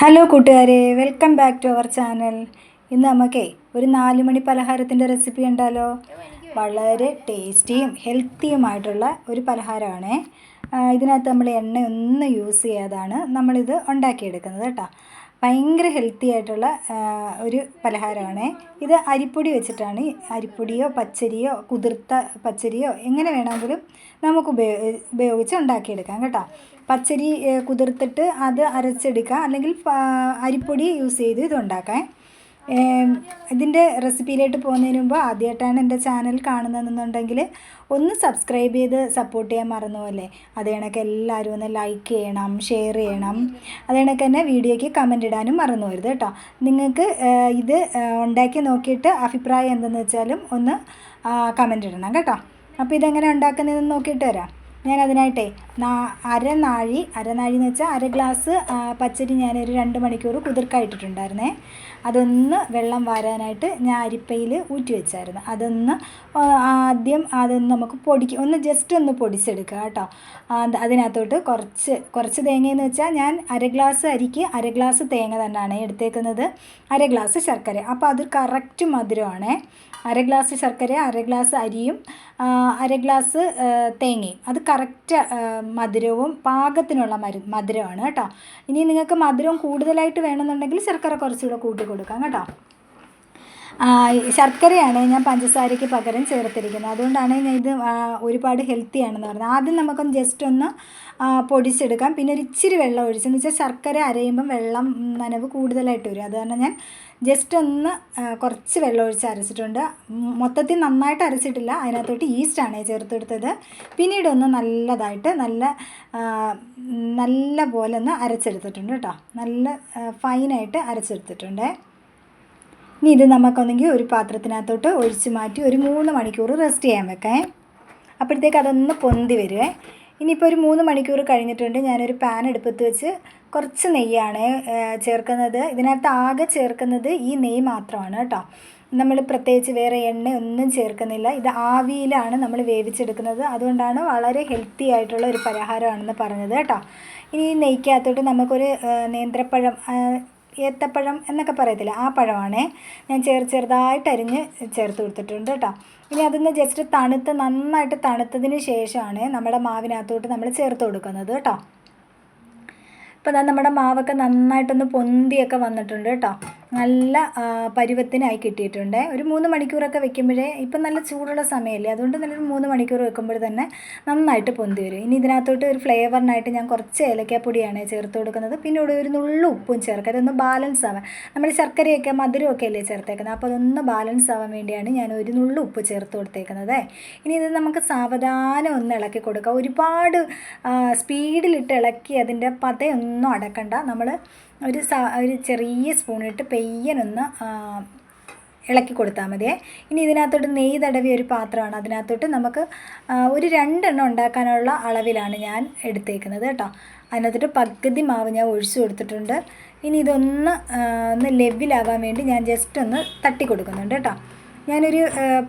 Hello കൂട്ടുകാരെ. Welcome back to our channel ഇന്ന് നമുക്കേ ഒരു നാലുമണി പലഹാരത്തിന്റെ റെസിപ്പി ഉണ്ടല്ലോ. വളരെ ടേസ്റ്റിയും ഹെൽത്തിയുമായിട്ടുള്ള ഒരു പലഹാരമാണേ. ഇതിനകത്ത് നമ്മൾ എണ്ണ ഒന്ന് യൂസ് ചെയ്യാതാണ് നമ്മളിത് ഉണ്ടാക്കിയെടുക്കുന്നത് കേട്ടോ. ഭയങ്കര ഹെൽത്തി ആയിട്ടുള്ള ഒരു പലഹാരമാണ്. ഇത് അരിപ്പൊടി വെച്ചിട്ടാണ്. അരിപ്പൊടിയോ പച്ചരിയോ കുതിർത്ത പച്ചരിയോ എങ്ങനെ വേണമെങ്കിലും നമുക്ക് ഉപയോഗ ഉപയോഗിച്ച് ഉണ്ടാക്കിയെടുക്കാം കേട്ടോ. പച്ചരി കുതിർത്തിട്ട് അത് അരച്ചെടുക്കാം. അല്ലെങ്കിൽ അരിപ്പൊടി യൂസ് ചെയ്ത് ഇത് ഉണ്ടാക്കാം. ഇതിന്റെ റെസിപ്പിയിലേക്ക് പോകുന്നതിന് മുമ്പ് ആദ്യമായിട്ടാണ് എന്റെ ചാനൽ കാണുന്നതെന്നുണ്ടെങ്കിൽ ഒന്ന് സബ്സ്ക്രൈബ് ചെയ്ത് സപ്പോർട്ട് ചെയ്യാൻ മറന്നുപോലെ അത് കണക്ക് എല്ലാവരും ഒന്ന് ലൈക്ക് ചെയ്യണം ഷെയർ ചെയ്യണം. അത് കണക്ക് തന്നെ വീഡിയോയ്ക്ക് കമന്റ് ഇടാനും മറന്നു പോരുത് കേട്ടോ. നിങ്ങൾക്ക് ഇത് ഉണ്ടാക്കി നോക്കിയിട്ട് അഭിപ്രായം എന്തെന്ന് വെച്ചാലും ഒന്ന് കമന്റ് ഇടണം കേട്ടോ. അപ്പോൾ ഇതെങ്ങനെ ഉണ്ടാക്കുന്നതെന്ന് നോക്കിയിട്ട് വരാം. ഞാൻ അതിനായിട്ടേ നാ അരനാഴി അരനാഴി എന്ന് വെച്ചാൽ അര ഗ്ലാസ് പച്ചരി ഞാനൊരു രണ്ട് മണിക്കൂർ കുതിർക്കായിട്ടിട്ടുണ്ടായിരുന്നേ. അതൊന്ന് വെള്ളം വാരാനായിട്ട് ഞാൻ അരിപ്പയിൽ ഊറ്റി വെച്ചായിരുന്നു. അതൊന്ന് ആദ്യം അതൊന്ന് നമുക്ക് പൊടിക്ക് ഒന്ന് ജസ്റ്റ് ഒന്ന് പൊടിച്ചെടുക്കുക കേട്ടോ. അതിനകത്തോട്ട് കുറച്ച് കുറച്ച് തേങ്ങയെന്ന് വെച്ചാൽ ഞാൻ അര ഗ്ലാസ് അരിക്ക് അര ഗ്ലാസ് തേങ്ങ തന്നെയാണ് എടുത്തേക്കുന്നത്. അര ഗ്ലാസ് ശർക്കര. അപ്പോൾ അത് കറക്റ്റ് മധുരമാണേ. അര ഗ്ലാസ് ശർക്കര അര ഗ്ലാസ് അരിയും അര ഗ്ലാസ് തേങ്ങയും. അത് കറക്റ്റ് മധുരവും പാകത്തിനുള്ള മരു മധുരമാണ് കേട്ടോ. ഇനി നിങ്ങൾക്ക് മധുരം കൂടുതലായിട്ട് വേണമെന്നുണ്ടെങ്കിൽ ശർക്കര കുറച്ചുകൂടെ കൂട്ടി കൊടുക്കാം കേട്ടോ. ശർക്കരയാണ് ഞാൻ പഞ്ചസാരയ്ക്ക് പകരം ചേർത്തിരിക്കുന്നത്. അതുകൊണ്ടാണ് ഞാൻ ഇത് ഒരുപാട് ഹെൽത്തി ആണെന്ന് പറഞ്ഞത്. ആദ്യം നമുക്കൊന്ന് ജസ്റ്റ് ഒന്ന് പൊടിച്ചെടുക്കാം. പിന്നെ ഒരു ഇച്ചിരി വെള്ളം ഒഴിച്ചെന്ന് വെച്ചാൽ ശർക്കര അരയുമ്പം വെള്ളം നനവ് കൂടുതലായിട്ട് വരും. അത് ഞാൻ ജസ്റ്റ് ഒന്ന് കുറച്ച് വെള്ളം ഒഴിച്ച് അരച്ചിട്ടുണ്ട്. മൊത്തത്തിൽ നന്നായിട്ട് അരച്ചിട്ടില്ല. അതിനകത്തോട്ട് ഈസ്റ്റാണ് ചേർത്തെടുത്തത്. പിന്നീട് ഒന്ന് നല്ലതായിട്ട് നല്ല നല്ല പോലെ ഒന്ന് അരച്ചെടുത്തിട്ടുണ്ട് കേട്ടോ. നല്ല ഫൈനായിട്ട് അരച്ചെടുത്തിട്ടുണ്ട്. ഇനി ഇത് നമുക്കൊന്നെങ്കിൽ ഒരു പാത്രത്തിനകത്തോട്ട് ഒഴിച്ച് മാറ്റി ഒരു മൂന്ന് മണിക്കൂർ റെസ്റ്റ് ചെയ്യാൻ വെക്കേ. അപ്പോഴത്തേക്ക് അതൊന്ന് പൊന്തി വരുവേ. ഇനിയിപ്പോൾ ഒരു മൂന്ന് മണിക്കൂർ കഴിഞ്ഞിട്ടുണ്ട്. ഞാനൊരു പാൻ എടുപ്പത്ത് വെച്ച് കുറച്ച് നെയ്യാണ് ചേർക്കുന്നത്. ഇതിനകത്ത് ആകെ ചേർക്കുന്നത് ഈ നെയ്യ് മാത്രമാണ് കേട്ടോ. നമ്മൾ പ്രത്യേകിച്ച് വേറെ എണ്ണ ഒന്നും ചേർക്കുന്നില്ല. ഇത് ആവിയിലാണ് നമ്മൾ വേവിച്ചെടുക്കുന്നത്. അതുകൊണ്ടാണ് വളരെ ഹെൽത്തി ആയിട്ടുള്ള ഒരു പലഹാരമാണെന്ന് പറഞ്ഞത് കേട്ടോ. ഇനി നെയ്ക്കകത്തോട്ട് നമുക്കൊരു നേന്ത്രപ്പഴം ഏത്തപ്പഴം എന്നൊക്കെ പറയത്തില്ല? ആ പഴമാണേ. ഞാൻ ചെറു ചെറുതായിട്ട് അരിഞ്ഞ് ചേർത്ത് കൊടുത്തിട്ടുണ്ട് കേട്ടോ ഇനി അതൊന്ന് ജസ്റ്റ് തണുത്ത് നന്നായിട്ട് തണുത്തതിന് ശേഷമാണ് നമ്മുടെ മാവിനകത്തോട്ട് നമ്മൾ ചേർത്ത് കൊടുക്കുന്നത് കേട്ടോ ഇപ്പം നമ്മുടെ മാവൊക്കെ നന്നായിട്ടൊന്ന് പൊന്തിയൊക്കെ വന്നിട്ടുണ്ട് കേട്ടോ നല്ല പരുവത്തിനായി കിട്ടിയിട്ടുണ്ട്. ഒരു മൂന്ന് മണിക്കൂറൊക്കെ വെക്കുമ്പോഴേ ഇപ്പം നല്ല ചൂടുള്ള സമയമല്ലേ അതുകൊണ്ട് നല്ലൊരു മൂന്ന് മണിക്കൂർ വെക്കുമ്പോൾ തന്നെ നന്നായിട്ട് പൊന്തി വരും. ഇനി ഇതിനകത്തോട്ട് ഒരു ഫ്ലേവറിനായിട്ട് ഞാൻ കുറച്ച് ഏലക്കാപ്പൊടിയാണ് ചേർത്ത് കൊടുക്കുന്നത്. പിന്നെ ഒരു നുള്ളു ഉപ്പും ചേർക്കുക അതൊന്ന് ബാലൻസ് ആവാൻ. നമ്മൾ ശർക്കരയൊക്കെ മധുരമൊക്കെ അല്ലേ ചേർത്തേക്കുന്നത്? അപ്പോൾ അതൊന്ന് ബാലൻസ് ആവാൻ വേണ്ടിയാണ് ഞാൻ ഒരു നുള്ളു ഉപ്പ് ചേർത്ത് കൊടുത്തേക്കുന്നത്. ഇനി ഇത് നമുക്ക് സാവധാനം ഒന്ന് ഇളക്കി കൊടുക്കുക ഒരുപാട് സ്പീഡിലിട്ട് ഇളക്കി അതിന്റെ പതയൊന്നും അടക്കണ്ട. നമ്മൾ ഒരു സ ഒരു ചെറിയ സ്പൂണിട്ട് പെയ്യനൊന്ന് ഇളക്കി കൊടുത്താൽ മതിയേ ഇനി ഇതിനകത്തോട്ട് നെയ്യ് തടവിയ ഒരു പാത്രമാണ്. അതിനകത്തോട്ട് നമുക്ക് ഒരു രണ്ടെണ്ണം ഉണ്ടാക്കാനുള്ള അളവിലാണ് ഞാൻ എടുത്തേക്കുന്നത് കേട്ടോ. അതിനകത്തോട്ട് പകുതി മാവ് ഞാൻ ഒഴിച്ചു കൊടുത്തിട്ടുണ്ട്. ഇനി ഇതൊന്ന് ഒന്ന് ലെവിലാവാൻ വേണ്ടി ഞാൻ ജസ്റ്റ് ഒന്ന് തട്ടി കൊടുക്കുന്നുണ്ട് കേട്ടോ. ഞാനൊരു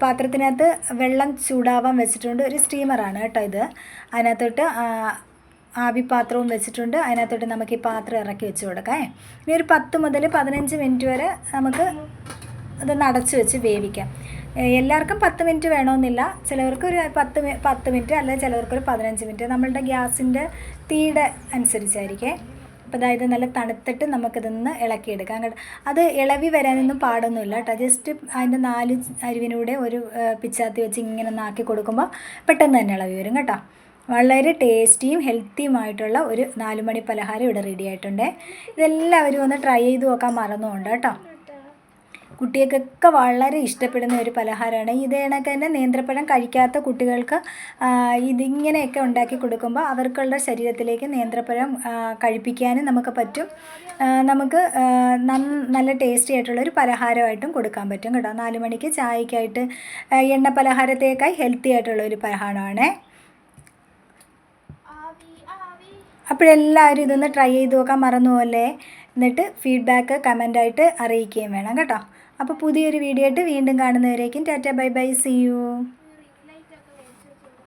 പാത്രത്തിനകത്ത് വെള്ളം ചൂടാവാൻ വെച്ചിട്ടുണ്ട്. ഒരു സ്റ്റീമറാണ് കേട്ടോ ഇത്. അതിനകത്തോട്ട് ആ, ആവി പാത്രവും വെച്ചിട്ടുണ്ട്. അതിനകത്തോട്ട് നമുക്ക് ഈ പാത്രം ഇറക്കി വെച്ച് കൊടുക്കാം ഇനി ഒരു പത്ത് മുതൽ പതിനഞ്ച് മിനിറ്റ് വരെ നമുക്ക് അതൊന്ന് അടച്ച് വെച്ച് വേവിക്കാം. എല്ലാവർക്കും പത്ത് മിനിറ്റ് വേണമെന്നില്ല ചിലവർക്ക് ഒരു പത്ത് പത്ത് മിനിറ്റ് അല്ലെങ്കിൽ ചിലവർക്ക് ഒരു പതിനഞ്ച് മിനിറ്റ്. നമ്മളുടെ ഗ്യാസിന്റെ തീയുടെ അനുസരിച്ചായിരിക്കേ. അപ്പോൾ അതായത് നല്ല തണുത്തിട്ട് നമുക്കിതൊന്ന് ഇളക്കിയെടുക്കാം. കേട്ടോ അത് ഇളവി വരാനൊന്നും പാടൊന്നുമില്ല കേട്ടോ. ജസ്റ്റ് അതിന്റെ നാല് അരിവിനൂടെ ഒരു പിച്ചാത്തി വെച്ച് ഇങ്ങനെ ഒന്ന് ആക്കി കൊടുക്കുമ്പോൾ പെട്ടെന്ന് തന്നെ ഇളവി വരും കേട്ടോ. വളരെ ടേസ്റ്റിയും ഹെൽത്തിയുമായിട്ടുള്ള ഒരു നാലുമണി പലഹാരം ഇവിടെ റെഡി ആയിട്ടുണ്ട്. ഇതെല്ലാവരും ഒന്ന് ട്രൈ ചെയ്ത് നോക്കാൻ മറന്നുകൊണ്ട് കേട്ടോ. കുട്ടികൾക്കൊക്കെ വളരെ ഇഷ്ടപ്പെടുന്ന ഒരു പലഹാരമാണ്. ഇത് തന്നെ നേന്ത്രപ്പഴം കഴിക്കാത്ത കുട്ടികൾക്ക് ഇതിങ്ങനെയൊക്കെ ഉണ്ടാക്കി കൊടുക്കുമ്പോൾ അവർക്കുള്ള ശരീരത്തിലേക്ക് നേന്ത്രപ്പഴം കഴിപ്പിക്കാനും നമുക്ക് പറ്റും. നമുക്ക് നല്ല ടേസ്റ്റി ആയിട്ടുള്ള ഒരു പലഹാരമായിട്ടും കൊടുക്കാൻ പറ്റും കേട്ടോ. നാല് മണിക്ക് ചായക്കായിട്ട് എണ്ണ പലഹാരത്തേക്കായി ഹെൽത്തി ആയിട്ടുള്ള ഒരു പലഹാരമാണേ. അപ്പോഴെല്ലാവരും ഇതൊന്ന് ട്രൈ ചെയ്ത് നോക്കാൻ മറന്നുപോലെ എന്നിട്ട് ഫീഡ്ബാക്ക് കമന്റായിട്ട് അറിയിക്കുകയും വേണം കേട്ടോ. അപ്പോൾ പുതിയൊരു വീഡിയോ ആയിട്ട് വീണ്ടും കാണുന്നവരേക്കും tata bye bye see you